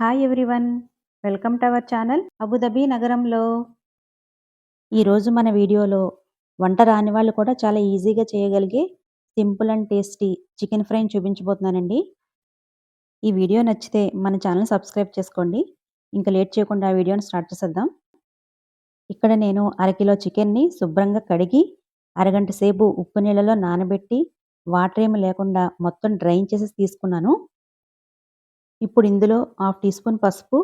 Hi everyone welcome to our channel Abu Dhabi నగరంలో. ఈరోజు మన వీడియోలో వంట రాని వాళ్ళు కూడా చాలా ఈజీగా చేయగలిగే సింపుల్ అండ్ టేస్టీ చికెన్ ఫ్రైని చూపించబోతున్నానండి. ఈ వీడియో నచ్చితే మన ఛానల్ సబ్స్క్రైబ్ చేసుకోండి. ఇంకా లేట్ చేయకుండా ఆ వీడియోని స్టార్ట్ చేసేద్దాం. ఇక్కడ నేను అరకిలో చికెన్ని శుభ్రంగా కడిగి అరగంట సేపు ఉప్పు నీళ్ళలో నానబెట్టి వాటర్ ఏమి లేకుండా మొత్తం డ్రైన్ చేసి తీసుకున్నాను. ఇప్పుడు ఇందులో హాఫ్ టీ స్పూన్ పసుపు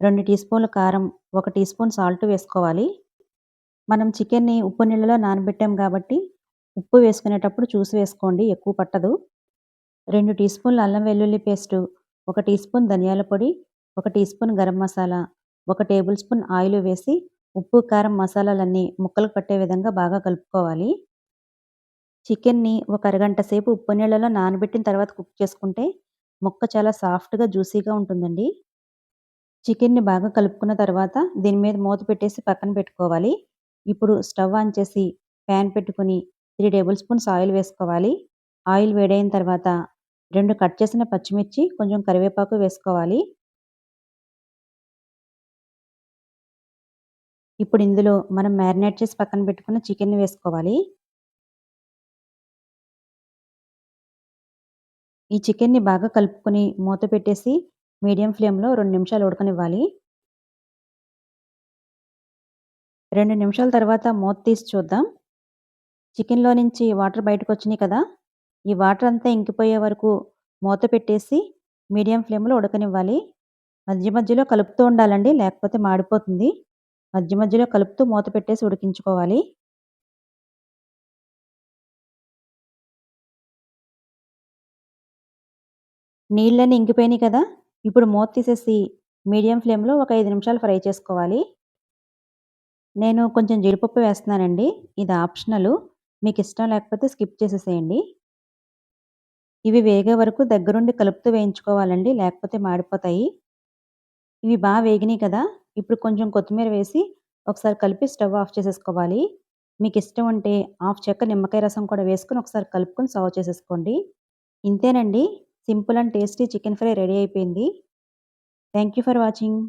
రెండు టీ స్పూన్ల కారం ఒక టీ స్పూన్ సాల్ట్ వేసుకోవాలి. మనం చికెన్ని ఉప్పు నీళ్ళలో నానబెట్టాం కాబట్టి ఉప్పు వేసుకునేటప్పుడు చూసి వేసుకోండి ఎక్కువ పట్టదు. రెండు టీ స్పూన్ల అల్లం వెల్లుల్లి పేస్టు ఒక టీ స్పూన్ ధనియాల పొడి ఒక టీ స్పూన్ గరం మసాలా ఒక టేబుల్ స్పూన్ ఆయిల్ వేసి ఉప్పు కారం మసాలాలన్నీ ముక్కలు పట్టే విధంగా బాగా కలుపుకోవాలి. చికెన్ని ఒక అరగంట సేపు ఉప్పు నీళ్ళలో నానబెట్టిన తర్వాత కుక్ చేసుకుంటే ముక్క చాలా సాఫ్ట్గా జ్యూసీగా ఉంటుందండి. చికెన్ని బాగా కలుపుకున్న తర్వాత దీని మీద మూత పెట్టేసి పక్కన పెట్టుకోవాలి. ఇప్పుడు స్టవ్ ఆన్ చేసి ప్యాన్ పెట్టుకుని త్రీ టేబుల్ స్పూన్స్ ఆయిల్ వేసుకోవాలి. ఆయిల్ వేడైన తర్వాత రెండు కట్ చేసిన పచ్చిమిర్చి కొంచెం కరివేపాకు వేసుకోవాలి. ఇప్పుడు ఇందులో మనం మ్యారినేట్ చేసి పక్కన పెట్టుకున్న చికెన్ వేసుకోవాలి. ఈ చికెన్ని బాగా కలుపుకొని మూత పెట్టేసి మీడియం ఫ్లేమ్లో రెండు నిమిషాలు ఉడకనివ్వాలి. రెండు నిమిషాల తర్వాత మూత తీసి చూద్దాం. చికెన్లో నుంచి వాటర్ బయటకు వచ్చినాయి కదా ఈ వాటర్ అంతా ఇంకిపోయే వరకు మూత పెట్టేసి మీడియం ఫ్లేమ్లో ఉడకనివ్వాలి. మధ్య మధ్యలో కలుపుతూ ఉండాలండి లేకపోతే మాడిపోతుంది. మధ్య మధ్యలో కలుపుతూ మూత పెట్టేసి ఉడికించుకోవాలి. నీళ్ళని ఇంకిపోయినాయి కదా ఇప్పుడు మూత తీసేసి మీడియం ఫ్లేమ్లో ఒక ఐదు నిమిషాలు ఫ్రై చేసుకోవాలి. నేను కొంచెం జీడిపప్పు వేస్తున్నానండి. ఇది ఆప్షనల్. మీకు ఇష్టం లేకపోతే స్కిప్ చేసేసేయండి. ఇవి వేగే వరకు దగ్గరుండి కలుపుతూ వేయించుకోవాలండి లేకపోతే మాడిపోతాయి. ఇవి బాగా వేగినాయి కదా ఇప్పుడు కొంచెం కొత్తిమీర వేసి ఒకసారి కలిపి స్టవ్ ఆఫ్ చేసేసుకోవాలి. మీకు ఇష్టం ఉంటే హాఫ్ చెక్క నిమ్మకాయ రసం కూడా వేసుకొని ఒకసారి కలుపుకొని సర్వ్ చేసేసుకోండి. ఇంతేనండి. Simple and tasty chicken fry ready అయిపోయింది. Thank you for watching.